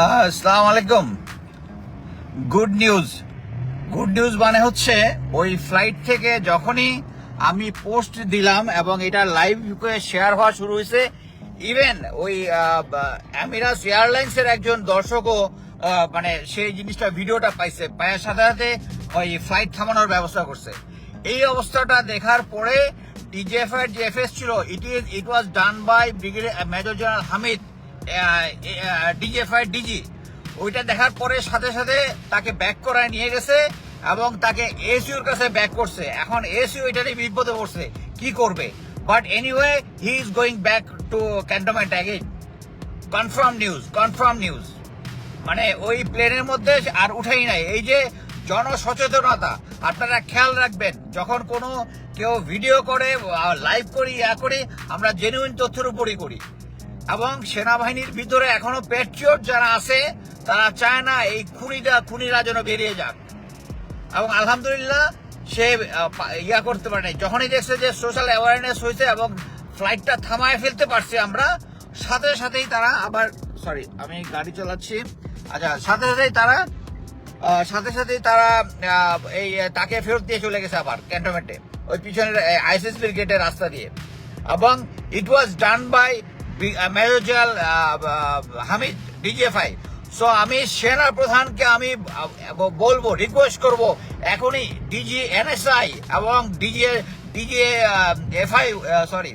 আসসালামু আলাইকুম। Good news good news মানে হচ্ছে, ওই ফ্লাইট থেকে যখনই আমি পোস্ট দিলাম এবং এটা লাইভ শেয়ার হওয়া শুরু হয়েছে ইভেন ওই আমিরাস এয়ারলাইন্সের একজন দর্শকও মানে সেই জিনিসটা, ভিডিওটা পাইছে পায়ের সাথে সাথে ওই ফ্লাইট থামানোর ব্যবস্থা করছে। এই অবস্থাটা দেখার পরে ডিজিএফ এর যে ছিল it is it was done by brigadier major general Hamid DGFI DG ওইটা দেখার পরে সাথে সাথে তাকে ব্যাক করায় নিয়ে গেছে এবং তাকে এসিওর কাছে ব্যাক করছে। এখন এসিও এটা নিয়ে বিপদে পড়ছে, কি করবে? But anyway he is going back to cantonment again confirm news confirm news মানে ওই প্লেনের মধ্যে আর উঠেই নাই। এই যে জনসচেতনতা, আপনারা খেয়াল রাখবেন, যখন কোনো কেউ ভিডিও করে লাইভ করি, ইয়া করি, আমরা জেনুইন তথ্যের উপরই করি। এবং সেনাবাহিনীর ভিতরে এখনও প্যাট্রিয়ট যারা আছে, তারা চায় না এই খুনিরা খুনিরা যেন বেরিয়ে যাক। এবং আলহামদুলিল্লাহ সে ইয়া করতে পারে নাই। যখনই দেখছে যে সোশ্যাল অ্যাওয়ারনেস হয়েছে এবং ফ্লাইটটা থামায় ফেলতে পারছি আমরা, সাথে সাথেই তারা আবার সরি আমি গাড়ি চালাচ্ছি। আচ্ছা সাথে সাথেই তারা সাথে সাথেই তারা এই তাকে ফেরত দিয়ে চলে গেছে আবার ক্যান্টনমেন্টে ওই পিছনের আইসিএস গেটের রাস্তা দিয়ে। এবং it was done by major Hamid DGFI so আমি সেনা প্রধানকে আমি বলব রিকোয়েস্ট করব এখনই ডিজি এনএসআই এবং DG DG FI sorry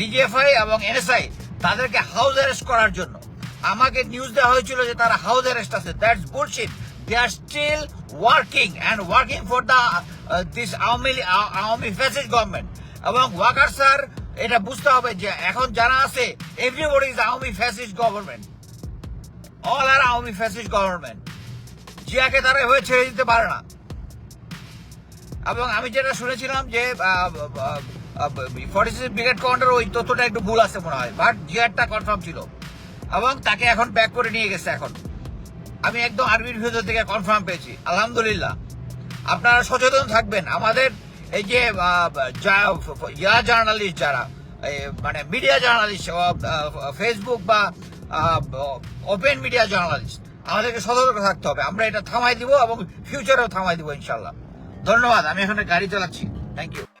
DGFI এবং এনএসআই তাদেরকে হাউস অ্যারেস্ট করার জন্য। আমাকে নিউজ দেওয়া হয়েছিল যে তারা হাউস অ্যারেস্ট আছে। That's bullshit they are still working and working for the this Awami Awami fascist government এবং ওয়াকার স্যার এটা বুঝতে হবে যে এখন যারা আছে everybody is Awami fascist government all are Awami fascist government জিয়াকে তারা হয়ে ছেড়ে দিতে পারে না। এবং আমি যেটা শুনেছিলাম যে ফর্টি সিক্স ব্রিগেড কমান্ডার ওই তথ্যটা একটু ভুল আছে মনে হয় বাট জিয়ারটা কনফার্ম ছিল। এবং তাকে এখন ব্যাক করে নিয়ে গেছে এখন। আমি একদম আরবির ভিতর থেকে কনফার্ম পেয়েছি, আলহামদুলিল্লাহ। আপনারা সচেতন থাকবেন। আমাদের এই যে ইয়া জার্নালিস্ট যারা মানে মিডিয়া জার্নালিস্ট ফেসবুক বা ওপেন মিডিয়া জার্নালিস্ট আমাদেরকে সতর্ক থাকতে হবে আমরা এটা থামাই দিব এবং ফিউচারেও থামাই দিব ইনশাল্লাহ ধন্যবাদ আমি এখানে গাড়ি চালাচ্ছি থ্যাংক ইউ